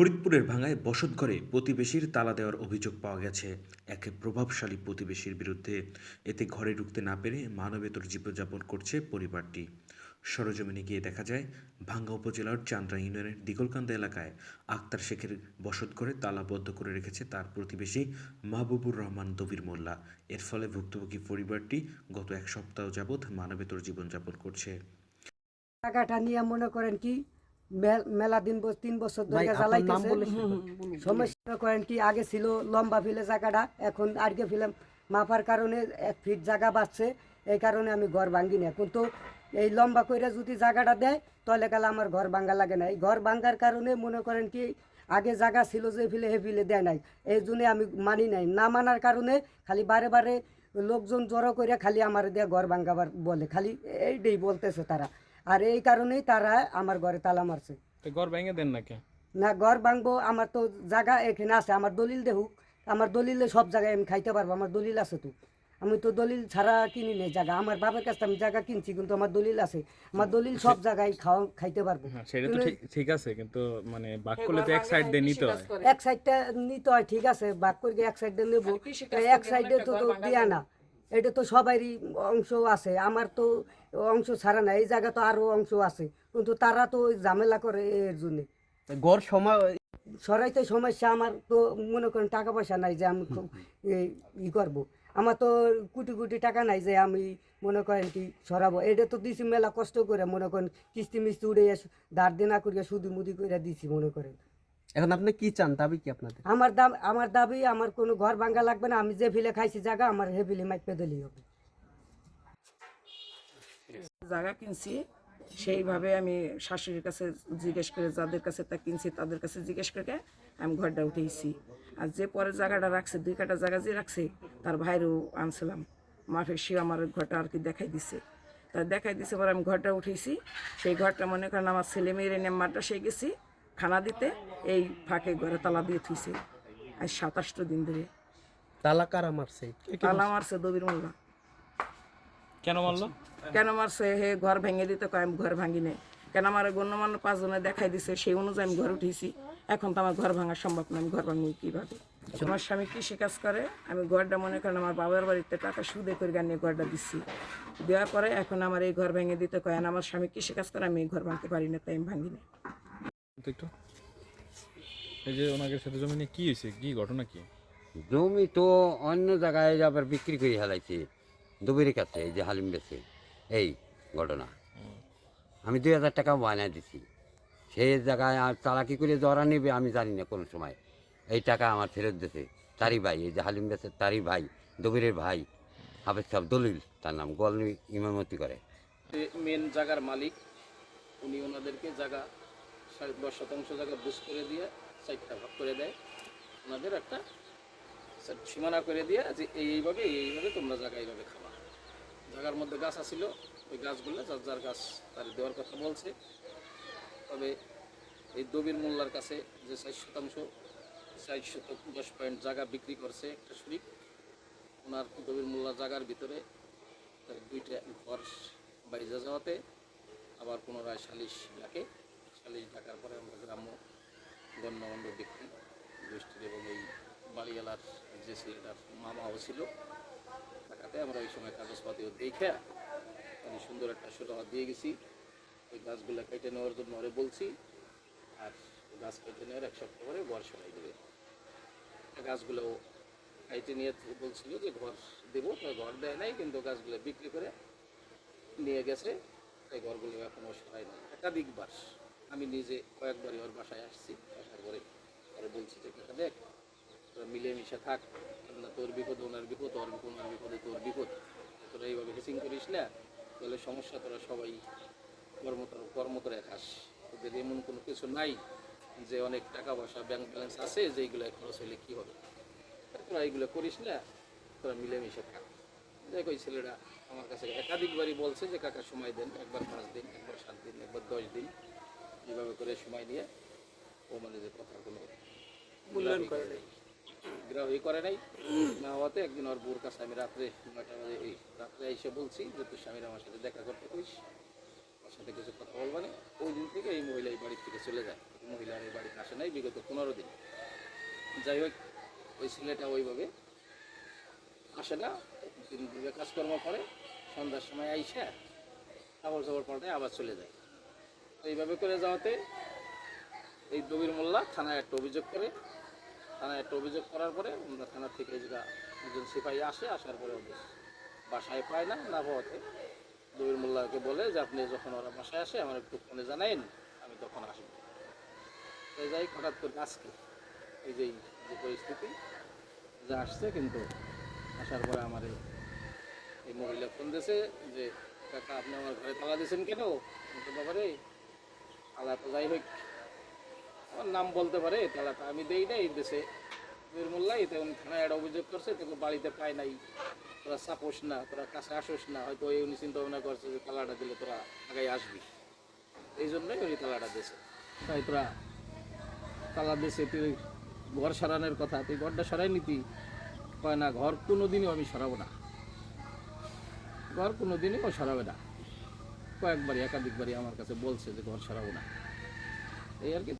ফরিদপুরের ভাঙায় বসতঘরে প্রতিবেশীর তালা দেওয়ার অভিযোগ পাওয়া গেছে। এক প্রভাবশালী প্রতিবেশীর বিরুদ্ধে এতে ঘরে ঢুকতে না পেরে মানবেতর জীবনযাপন করছে পরিবারটি। সরজমিনে গিয়ে দেখা যায়, ভাঙ্গা উপজেলার চান্দ্রা ইউনিয়নের দিগলকান্দা এলাকায় আক্তার শেখের বসতঘরে তালাবদ্ধ করে রেখেছে তার প্রতিবেশী মাহবুবুর রহমান দবির মোল্লা। এর ফলে ভুক্তভোগী পরিবারটি গত এক সপ্তাহ যাবৎ মানবেতর জীবনযাপন করছে। টাকাটা নিয়ে মনে করেন কি মেলা দিন বস- তিন বছর ধরে জ্বালাইতেছে। সমস্যা করেন কি আগে ছিল লম্বা ফিলে জায়গাটা এখন আজকে ফিলাম। মাপার কারণে এক ফিট জায়গা বাড়ছে এই কারণে আমি ঘর ভাঙ্গি না। কিন্তু এই লম্বা কইরা যদি জায়গাটা দেয় তাহলে গেলে আমার ঘর ভাঙ্গা লাগে না। এই ঘর ভাঙ্গার কারণে মনে করেন কি আগে জায়গা ছিল যে ফিলে হে ফিলে দেয় নাই। এই জন্য আমি মানি নাই। না মানার কারণে খালি বারে বারে লোকজন জড়ো করে খালি আমার দিয়ে ঘর ভাঙ্গাবার বলে। খালি এইটাই বলতেছে তারা। আর এই কারণেই তারা আমার ঘরে তালা মারছে। ঘর ভেঙে দেন নাকি? না ঘর ভাঙবো আমার তো জায়গা এখানে আছে আমার দলিল দেহুক আমার দলিলে সব জায়গায় আমি খাইতে পারব আমার দলিল আছে তো। আমি তো দলিল ছাড়া কিনি নেই জায়গা আমার বাবার কাছে আমি জায়গা কিনছি কিন্তু আমার দলিল আছে। আমার দলিল সব জায়গায় খাওয়া খাইতে পারব। হ্যাঁ সেটা তো ঠিক ঠিক আছে কিন্তু মানে বাক করলে তো এক সাইড দিয়ে নিতে হয়। এক সাইডটা নিতে হয় ঠিক আছে বাক করে এক সাইডে নেব। এক সাইডে তো তো দিয়া না। এটা তো সবারই অংশ আছে আমার তো অংশ ছাড়া না এই জায়গা তো আরও অংশ আছে কিন্তু তারা তো ঝামেলা করে এর জন্যে। গড় সময় সরাইতে সমস্যা আমার তো মনে করেন টাকা পয়সা নাই যে আমি ই করব। আমার তো কোটি কোটি টাকা নাই যে আমি মনে করেন কি সরাবো। এটা তো দিছি মেলা কষ্ট করে মনে করেন কিস্তি মিস্তি উড়ে দাঁড় দিনা করিয়া সুদি মুদি করে দিছি মনে করেন। এখন আপনি কি চান? দাবি কি আপনাদের? আমার দাম আমার দাবি আমার কোনো ঘর ভাঙ্গা লাগবে না। আমি যে ফিলে খাইছি জায়গা আমার হে ফিলে মাইপে দিলেই হবে। জায়গা কিনছি সেইভাবে আমি শাশুড়ির কাছে জিজ্ঞেস করে যাদের কাছে তা কিনছি তাদের কাছে জিজ্ঞেস করে আমি ঘরটা উঠেছি আর যে পরে জায়গাটা রাখছে দুই কাটা জায়গা যে রাখছে তার ভাইরও আনছিলাম। মাফে সে আমার ঘরটা আর কি দেখাই দিছে। তা দেখাই দিছে পরে আমি ঘরটা উঠেছি সেই ঘরটা মনে করেন আমার ছেলে মেয়ের এনে মাদ্রাসায় গেছি। খানা দিতে এই ফাঁকে ঘরে তালা দিয়ে থুইছে। আজ সাতাশটো দিন ধরে। তালা কারা মারছে? তালা মারছে? দবির মোল্লা। কেন মারলো? কেন মারছে? হে ঘর ভেঙে দিতে কয় আমি ঘর ভাঙি নাই। কেন আমার গণ্যমান্য পাঁচজনে দেখাই দিছে? সেই অনুযায়ী আমি ঘর উঠেছি এখন তো আমার ঘর ভাঙা সম্ভব না আমি ঘর ভাঙি কীভাবে? আমার স্বামী কৃষি কাজ করে আমি ঘরটা মনে করেন আমার বাবার বাড়িতে টাকা সুদে করে গানিয়ে ঘরটা দিচ্ছি। দেওয়ার পরে এখন আমার এই ঘর ভেঙে দিতে কয় আমার স্বামী কৃষি কাজ করে আমি এই ঘর ভাঙতে পারি না তাই আমি ভাঙি না একটু। এই যে ওনাদের সাথে জমি নিয়ে কি হয়েছে? কি ঘটনা কি? জমি তো অন্য জায়গায় আবার বিক্রি করে হেলাইছে দুবির কাছে এই যে হালিম বেছে এই ঘটনা। আমি দুই হাজার টাকা বায়না দিছি। সেই জায়গায় আর চালাকি করে জরা নেবে আমি জানি না কোনো সময়। এই টাকা আমার ফেরত দিয়েছে তারই ভাই এই যে হালিম বেছে তারই ভাই দবিরের ভাই হাফেজ সাহেব দলিল তার নাম গলনি ইমামতি করে। মেন জায়গার মালিক উনি ওনাদেরকে জায়গা সাড়ে দশ শতাংশ জায়গা বুঝ করে দিয়ে সাইডটা ভাগ করে দেয়। ওনাদের একটা সীমানা করে দিয়ে যে এই এইভাবে এই এইভাবে তোমরা জায়গা এইভাবে খাবা। জায়গার মধ্যে গাছ আছিল, ওই গাছগুলো যার যার গাছ তার দেওয়ার কথা বলছে। তবে এই দবির মোল্লার কাছে যে ষাট শতাংশ, ষাট শত দশ পয়েন্ট জায়গা বিক্রি করছে একটা শরিক ওনার দবির মোল্লার জায়গার ভিতরে তার দুইটা ঘর বাইরে যাওয়াতে আবার পুনরায় সালিশ ডাকে। সালিশ ডাকার পরে আমরা গ্রাম্য গণ্যমান্য ব্যক্তি, গোষ্ঠীর এবং এই বাড়িওয়ালার যে ছেলেটার মামাও ছিল টাকাতে আমরা ওই সময় কাগজপাতিও দেখে আমি সুন্দর একটা সুরাহা দিয়ে গেছি। ওই গাছগুলো কেটে নেওয়ার জন্য ওরে বলছি, আর গাছ কেটে নেওয়ার এক সপ্তাহ পরে ঘর সরাই দেবে। গাছগুলো কেটে নিয়ে বলছিল যে ঘর দেবো তো ঘর দেয় নাই, কিন্তু গাছগুলো বিক্রি করে নিয়ে গেছে। এই ঘরগুলো এখনও সরাই নাই। একাধিকবার আমি নিজে কয়েকবারই ওর বাসায় আসছি, আসার পরে ওরা বলছি যে, কাকা, দেখ, তোরা মিলেমিশে থাক না তোর বিপদ ওনার বিপদ, ওর বিপদ ওনার বিপদে তোর বিপদ। তোরা এইভাবে হেসিং করিস না, তাহলে সমস্যা তোরা সবাই কর্মত কর্মতরে খাস তোদের এমন কোনো কিছু নাই যে অনেক টাকা পয়সা ব্যাংক ব্যালেন্স আছে যে এইগুলো খরচ হলে কী হবে? তোরা এইগুলো করিস না, তোরা মিলেমিশে থাক। দেখ, ওই ছেলেরা আমার কাছে একাধিকবারই বলছে যে, কাকা, সময় দেন, একবার পাঁচ দিন। এইভাবে করে সময় নিয়ে ও মানে যে কথা কোনো মূল্যায়ন করে নাই। গ্রাহ্য করে নাই। না হওয়াতে একদিন ওর বউর কাছে আমি রাত্রে নয়টা বাজে এই রাত্রে এসে বলছি যে তোর স্বামীর আমার সাথে দেখা করতে করিস। ওর সাথে কিছু কথা বলবা না। ওই দিন থেকে এই মহিলা এই বাড়ির থেকে চলে যায়। মহিলার এই বাড়িতে আসে নাই বিগত পনেরো দিন। যাই হোক ওই ছেলেটা ওইভাবে আসে না। দিন কাজকর্ম করে সন্ধ্যার সময় আইসা কাপড় চাপড় পাল্টায় আবার চলে যায়। এইভাবে করে যাওয়াতে এই দবির মোল্লা থানায় একটা অভিযোগ করে। থানায় একটা অভিযোগ করার পরে আমরা থানা থেকে জায়গা একজন সিপাহী আসে, আসার পরে ওদের বাসায় পায় না না পাওয়াতে। দবির মোল্লাকে বলে যে, আপনি যখন ওরা বাসায় আসে, আমার একটু ফোনে জানাইন, আমি তখন আসব। তো যাই হঠাৎ করে আজকে এই যে যে পরিস্থিতি যা আসছে, কিন্তু আসার পরে আমার এই- মহিলা ফোন দিয়েছে যে, কাকা, আপনি আমার ঘরে তালা দিয়েছেন কেন? আমি তো তালা তো যাই হোক, আমার নাম বলতে পারে তালা তো আমি দেই নাই, দেশে বীর উনি থানায় একটা অভিযোগ করছে, তোকে বাড়িতে পায় নাই, তোরা সাপোস না, তোরা কাছে আসোস না, হয়তো এই উনি চিন্তা ভাবনা করছে যে তালাটা দিলে তোরা আগে আসবি। এই জন্যই উনি তালাটা দিয়েছে। তাই তোরা তালা দিয়েছে, তুই ঘর সরানোর কথা, তুই ঘরটা সরাই নিতি কয় না, ঘর কোনো দিনও আমি সরাবো না। ঘর কোনো দিনই সরাবে না। কয়েকবারই একাধিকবারই আমার কাছে বলছে যে ঘর ছাড়াবো না। এই আর কি